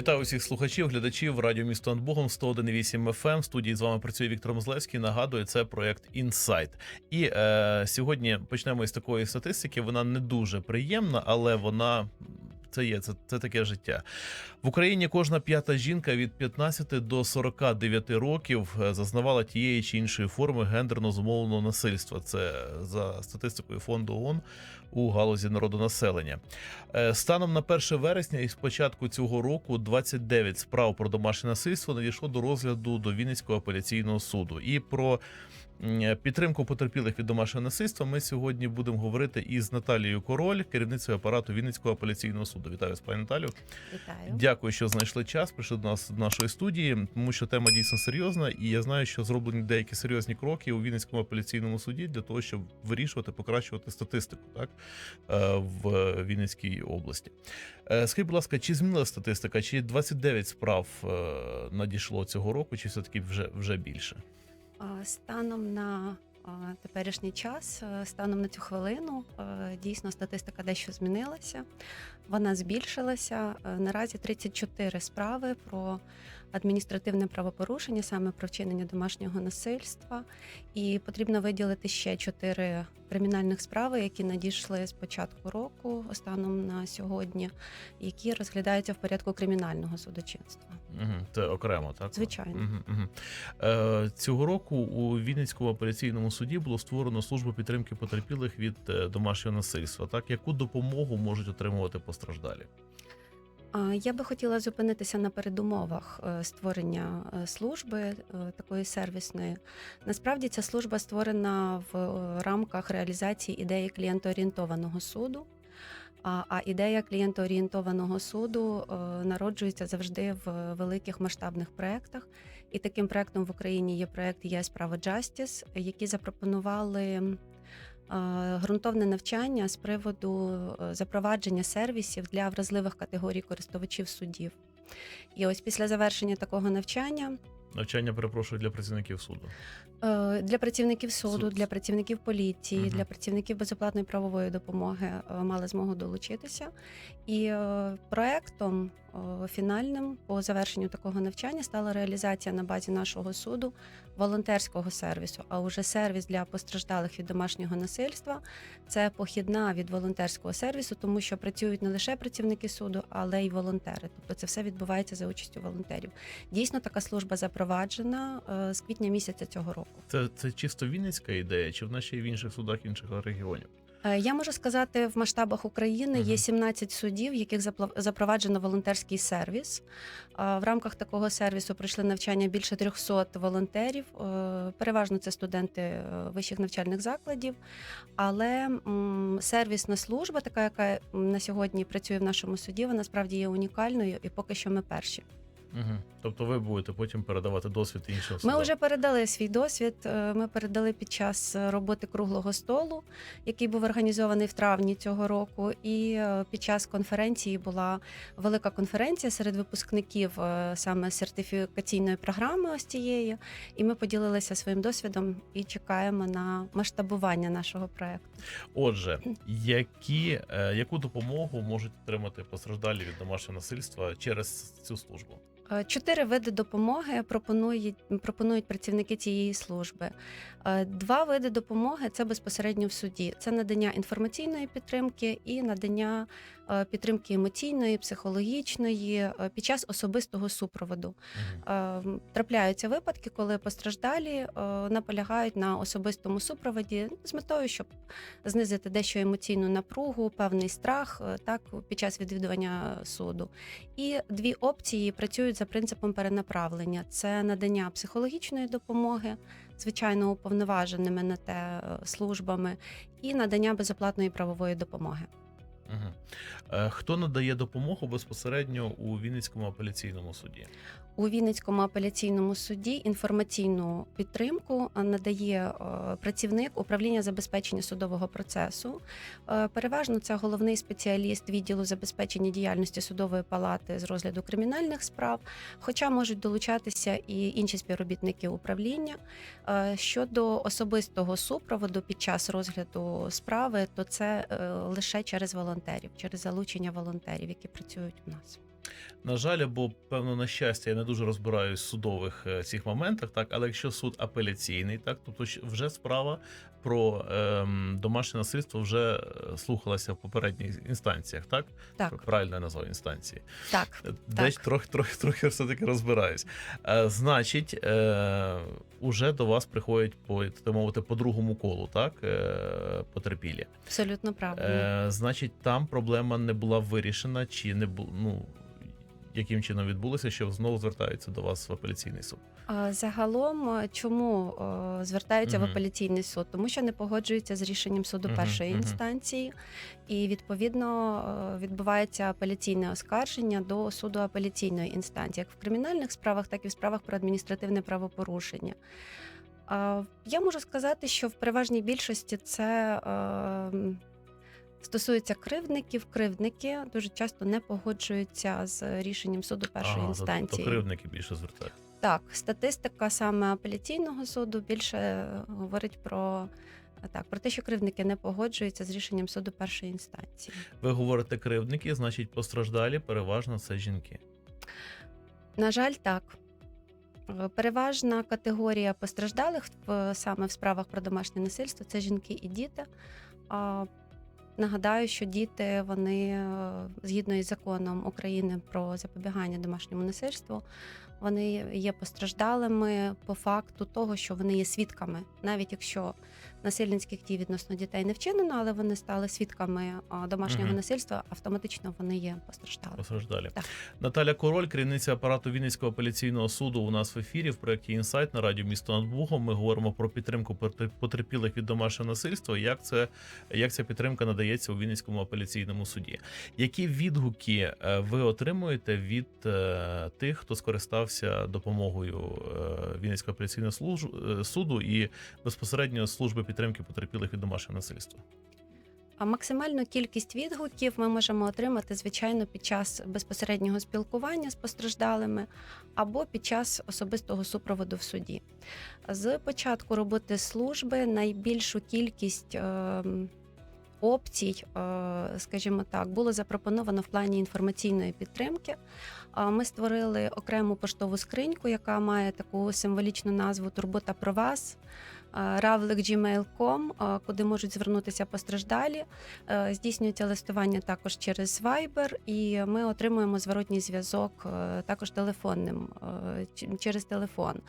Вітаю усіх слухачів, глядачів радіо місто над Богом 101,8 FM. В студії з вами працює Віктор Мозлевський. Нагадую, це проект Інсайт. І е, сьогодні почнемо із такої статистики. Вона не дуже приємна, але вона. Це є, це, це таке життя. В Україні кожна п'ята жінка від 15 до 49 років е, зазнавала тієї чи іншої форми гендерно зумовленого насильства. Це за статистикою фонду ООН у галузі народонаселення. Е, Станом на 1 вересня і з початку цього року 29 справ про домашнє насильство надійшло до розгляду до Вінницького апеляційного суду. І про підтримку потерпілих від домашнього насильства ми сьогодні будемо говорити із Наталією Король, керівницею апарату Вінницького апеляційного суду. Вітаю вас, пані Наталю. Вітаю. Дякую, що знайшли час. Прийшли до нас до нашої студії, тому що тема дійсно серйозна, і я знаю, що зроблені деякі серйозні кроки у Вінницькому апеляційному суді для того, щоб вирішувати, покращувати статистику, так в Вінницькій області. Е, Скажіть, будь ласка, чи змінила статистика? Чи 29 справ е, надійшло цього року, чи все таки вже вже більше? Станом на теперішній час, е, станом на цю хвилину, е, дійсно статистика дещо змінилася. Вона збільшилася. Е, Наразі 34 справи про адміністративне правопорушення, саме про вчинення домашнього насильства. І потрібно виділити ще 4 кримінальних справи, які надійшли з початку року, станом на сьогодні, які розглядаються в порядку кримінального судочинства. Угу, це окремо, так? Звичайно. Угу, угу. Е, цього року у Вінницькому апеляційному суді було створено службу підтримки потерпілих від е, домашнього насильства. Так, яку допомогу можуть отримувати постраждалі? Я би хотіла зупинитися на передумовах е, створення е, служби е, такої сервісної. Насправді ця служба створена в рамках реалізації ідеї клієнтоорієнтованого суду. А, ідея клієнтоорієнтованого суду народжується завжди в великих масштабних проєктах. І таким проєктом в Україні є проєкт «ЄС Право Justice», які запропонували ґрунтовне навчання з приводу е, запровадження сервісів для вразливих категорій користувачів судів. І ось після завершення такого навчання Навчання перепрошую для працівників суду. е, для працівників суду, Суд. для працівників поліції, Мгм. для працівників безоплатної правової допомоги е, мали змогу долучитися. І е, проектом е, фінальним по завершенню такого навчання стала реалізація на базі нашого суду волонтерського сервісу. А уже сервіс для постраждалих від домашнього насильства це похідна від волонтерського сервісу, тому що працюють не лише працівники суду, але й волонтери. Тобто це все відбувається за участю волонтерів. Дійсно, така служба запроваджена е, з квітня місяця цього року. Це, це чисто вінницька ідея, чи вона ще й в інших судах інших регіонів? Е, Я можу сказати, в масштабах України Мгм. є 17 судів, в яких запроваджено волонтерський сервіс. В рамках такого сервісу пройшли навчання більше 300 волонтерів. Е, Переважно це студенти е, вищих навчальних закладів. Але сервісна служба, така яка на сьогодні працює в нашому суді, вона справді є унікальною, і поки що ми перші. Угу. Тобто ви будете потім передавати досвід іншим судам? Ми вже передали свій досвід. е, Ми передали під час е, роботи круглого столу, який був організований в травні цього року. І е, під час конференції була велика конференція серед випускників саме сертифікаційної програми ось цієї. І ми поділилися своїм досвідом і чекаємо на масштабування нашого проекту. Отже, які, яку допомогу можуть отримати постраждалі від домашнього насильства через цю службу? Е, Чотири види допомоги пропонують, пропонують працівники цієї служби. Е, Два види допомоги це безпосередньо в суді. Це надання інформаційної підтримки і надання підтримки емоційної, психологічної е, під час особистого супроводу. Е, Трапляються випадки, коли постраждалі е, наполягають на особистому супроводі з метою, щоб знизити дещо емоційну напругу, певний страх е, так під час відвідування суду. І дві опції працюють за принципом перенаправлення: це надання психологічної допомоги, звичайно, уповноваженими на те е, службами, і надання безоплатної правової допомоги. Угу. Хто надає допомогу безпосередньо у Вінницькому апеляційному суді? У Вінницькому апеляційному суді інформаційну підтримку е, надає е, працівник управління забезпечення судового процесу. Переважно це головний спеціаліст відділу забезпечення діяльності судової палати з розгляду кримінальних справ, хоча можуть долучатися і інші співробітники управління. Щодо особистого супроводу під час розгляду справи, то це лише через волонтерів, через залучення волонтерів, які працюють у нас. На жаль, або певно на щастя, я не дуже розбираюсь в судових е, цих моментах, так але якщо суд апеляційний, так тобто вже справа про ем, домашнє насильство вже е, слухалася в попередніх інстанціях, так Так, правильно я назвав інстанції. так. Е, Десь трохи, трохи, трохи все таки розбираюсь. Е, значить, е, уже до вас приходять по так мовити по другому колу, так е, потерпілі. Абсолютно правильно. Е, значить, там проблема не була вирішена, чи не бу, ну яким чином відбулося, що знову звертаються до вас в апеляційний суд. Загалом, е, чому звертаються в апеляційний суд? Тому що не погоджуються з рішенням суду Мгм, першої мгм. інстанції, і відповідно відбувається апеляційне оскарження до суду апеляційної інстанції, як в кримінальних справах, так і в справах про адміністративне правопорушення. Я можу сказати, що в переважній більшості це е, стосується кривдників. Кривдники дуже часто не погоджуються з рішенням суду першої Ага, інстанції. То кривдники більше звертаються. Так, статистика саме апеляційного суду більше е, говорить про. Так, про те, що кривдники не погоджуються з рішенням суду першої інстанції. Ви говорите кривдники, значить постраждалі переважно це жінки. На жаль, так. Е, Переважна категорія постраждалих саме в справах про домашнє насильство це жінки і діти. А, Нагадаю, що діти вони е, згідно із законом України про запобігання домашньому насильству, вони є постраждалими по факту того, що вони є свідками, навіть якщо насильницьких дій відносно дітей не вчинено, але вони стали свідками домашнього Мгм. насильства, автоматично вони є постраждалими. Постраждалі. Так. Наталя Король, керівниця апарату Вінницького апеляційного суду, у нас в ефірі в проєкті Інсайт на радіо місто над Богом. Ми говоримо про підтримку потер- потерпілих від домашнього насильства. Як це як ця підтримка надається у Вінницькому апеляційному суді? Які відгуки е, ви отримуєте від е, тих, хто скористався допомогою е, Вінницького апеляційного е, суду і безпосередньо служби підтримки потерпілих від домашнього насильства? А максимальну кількість відгуків ми можемо отримати, звичайно, під час безпосереднього спілкування з постраждалими або під час особистого супроводу в суді. З початку роботи служби найбільшу кількість ем, опцій, е, скажімо так, було запропоновано в плані інформаційної підтримки. Ми створили окрему поштову скриньку, яка має таку символічну назву Турбота про вас. равлик.gmail.com, е, куди можуть звернутися постраждалі. Е, Здійснюється листування також через Viber, і ми отримуємо зворотній зв'язок е, також телефонним е, через телефон.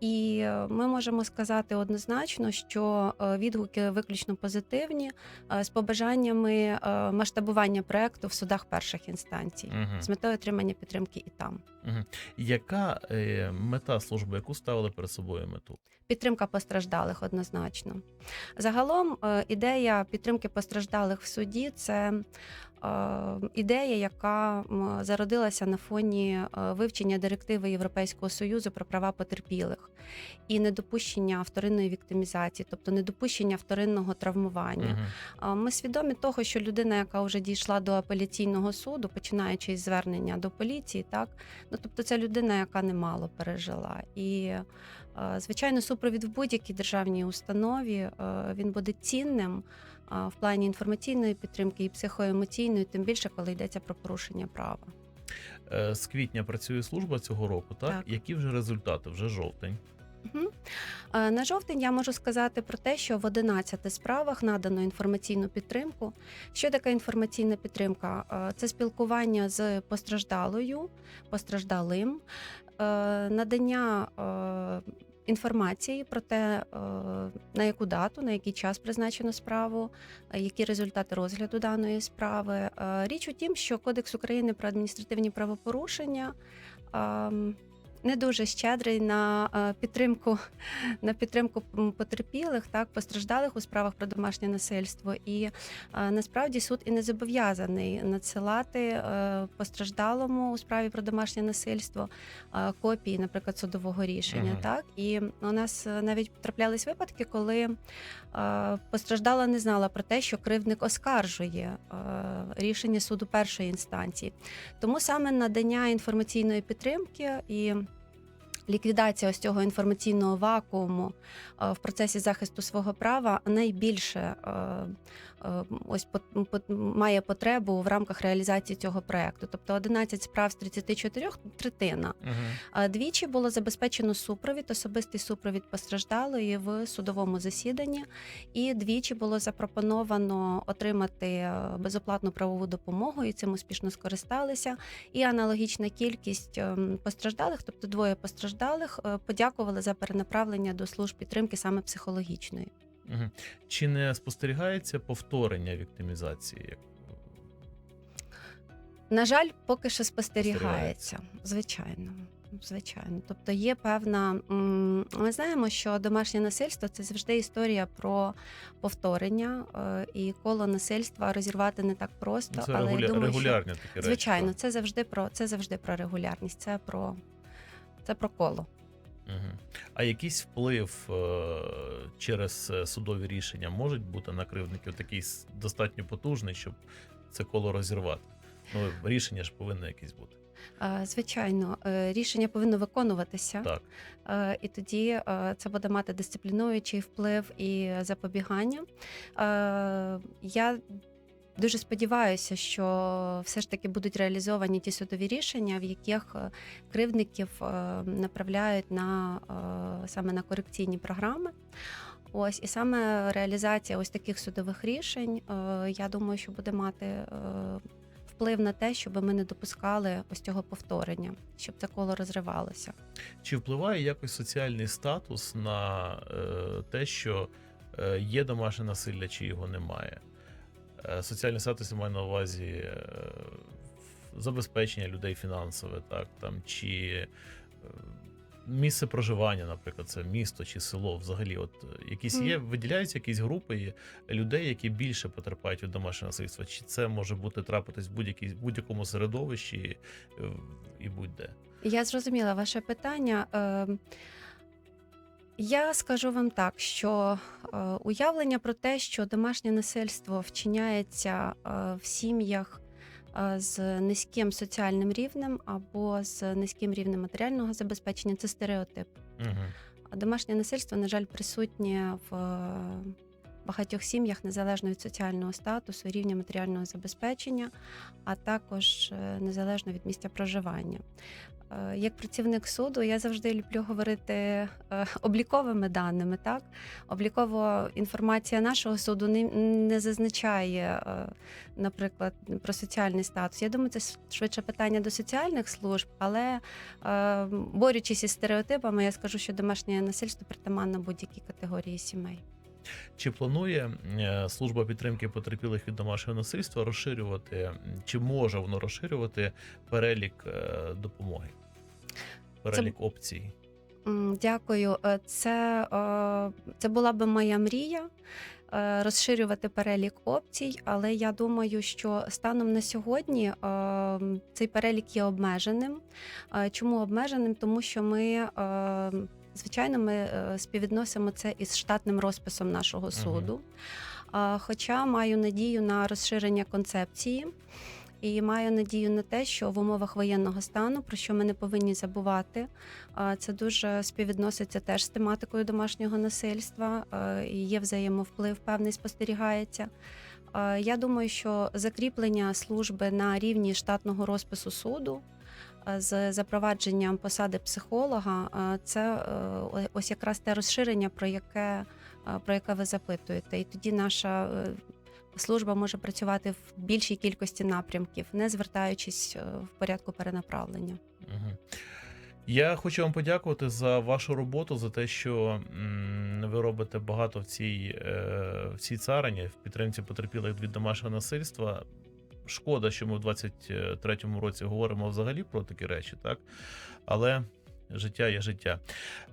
І е, ми можемо сказати однозначно, що е, відгуки виключно позитивні е, з побажаннями масштабування проекту в судах перших інстанцій Мгм. з метою отримання підтримки і там. Мгм. Яка е, мета служби, яку ставили перед собою мету? Підтримка постраждалих однозначно. Загалом ідея підтримки постраждалих в суді це ідея, яка зародилася на фоні е, вивчення директиви Європейського союзу про права потерпілих і недопущення вторинної віктимізації, тобто недопущення вторинного травмування. А, Ми свідомі того, що людина, яка вже дійшла до апеляційного суду, починаючи із звернення до поліції, так ну тобто це людина, яка немало пережила. І е, звичайно, супровід в будь-якій державній установі е, він буде цінним в плані інформаційної підтримки і психоемоційної, тим більше, коли йдеться про порушення права. Е, З квітня працює служба цього року, так? Так. Які вже результати? Вже жовтень. Е, На жовтень я можу сказати про те, що в 11 справах надано інформаційну підтримку. Що таке інформаційна підтримка? Е, Це спілкування з постраждалою, постраждалим, надання інформації про те, е, на яку дату, на який час призначено справу, е, які результати розгляду даної справи. Е, Річ у тім, що Кодекс України про адміністративні правопорушення. Не дуже щедрий на е, підтримку на підтримку потерпілих, так постраждалих у справах про домашнє насильство. І е, насправді суд і не зобов'язаний надсилати е, постраждалому у справі про домашнє насильство копії, наприклад, судового рішення. Мгм. Так і у нас навіть траплялись випадки, коли постраждала не знала про те, що кривдник оскаржує рішення суду першої інстанції. Тому саме надання інформаційної підтримки і ліквідація ось цього інформаційного вакууму е, в процесі захисту свого права найбільше е, ось пот- пот- має потребу в рамках реалізації цього проекту. Тобто 11 справ з 34 – третина. Угу. Двічі було забезпечено супровід, особистий супровід постраждалої в судовому засіданні, і двічі було запропоновано отримати е, безоплатну правову допомогу, і цим успішно скористалися. І аналогічна кількість ем, постраждалих, тобто двоє постраждалих, е, подякували за перенаправлення до служб підтримки саме психологічної. Угу. Чи не спостерігається повторення віктимізації? Як- На жаль, поки що спостерігається. Звичайно. Звичайно, тобто є певна. Ми знаємо, що домашнє насильство це завжди історія про повторення, е, і коло насильства розірвати не так просто. Це але регуля... я думаю, регулярні такі речі. звичайно, це завжди про це завжди про регулярність. Це про це про коло. А якийсь вплив е, через е, судові рішення можуть бути на кривдників такий достатньо потужний, щоб це коло розірвати? Ну, рішення ж повинно якесь бути. Звичайно, е, рішення повинно виконуватися. Так. І тоді це буде мати дисциплінуючий вплив і запобігання. Я дуже сподіваюся, що все ж таки будуть реалізовані ті судові рішення, в яких е, кривдників е, направляють на е, саме на корекційні програми. Ось і саме реалізація ось таких судових рішень, я думаю, що буде мати вплив на те, щоб ми не допускали ось цього повторення, щоб це коло розривалося. Чи впливає якось соціальний статус на те, що є домашнє насилля, чи його немає? Е, соціальний статус я маю на увазі е, забезпечення людей фінансове, так там чи е, місце проживання, наприклад, це місто чи село. Взагалі, от якісь є, виділяються якісь групи людей, які більше потерпають від домашнього насильства, чи це може бути трапитись в будь-якій будь-якому середовищі і будь-де? Я зрозуміла ваше питання. Е, Я скажу вам так, що е, уявлення про те, що домашнє насильство вчиняється е, в сім'ях е, з низьким соціальним рівнем або з низьким рівнем матеріального забезпечення, це стереотип. Угу. Домашнє насильство, на жаль, присутнє в багатьох сім'ях незалежно від соціального статусу, рівня матеріального забезпечення, а також е, незалежно від місця проживання. Е, Як працівник суду, я завжди люблю говорити е, обліковими даними. Так, облікова інформація нашого суду не, зазначає, наприклад, про соціальний статус. Я думаю, це швидше питання до соціальних служб, але борючись із стереотипами, я скажу, що домашнє насильство притаманно будь-якій категорії сімей. Чи планує е, служба підтримки потерпілих від домашнього насильства розширювати, чи може воно розширювати перелік е, допомоги? Перелік опцій? Дякую. Е, Це, це була би моя мрія. Розширювати перелік опцій, але я думаю, що станом на сьогодні цей перелік є обмеженим. Чому обмеженим? Тому що ми, звичайно, ми е, співвідносимо це із штатним розписом нашого суду. А, Хоча маю надію на розширення концепції. І маю надію на те, що в умовах воєнного стану, про що ми не повинні забувати, це дуже співвідноситься теж з тематикою домашнього насильства. і Є взаємовплив, певний спостерігається. Я думаю, що закріплення служби на рівні штатного розпису суду з запровадженням посади психолога, це е, ось якраз те розширення, про яке, про яке ви запитуєте. І тоді наша е, служба може працювати в більшій кількості напрямків, не звертаючись е, в порядку перенаправлення. Я хочу вам подякувати за вашу роботу, за те, що ви робите багато в цій, е, в цій царині, в підтримці потерпілих від домашнього насильства. Шкода, що ми в 23-му році говоримо взагалі про такі речі, так? Але життя є життя.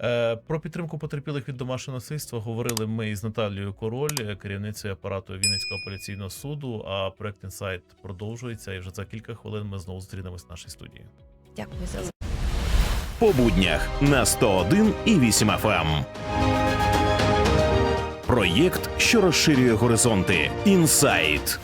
Е, про підтримку потерпілих від домашнього насильства говорили ми із Наталією Король, керівницею апарату Вінницького апеляційного суду. А проект інсайт продовжується. І вже за кілька хвилин ми знову зустрінемось в нашій студії. Дякую за по буднях на 101 і 8 FM. Проєкт, що розширює горизонти. Інсайт.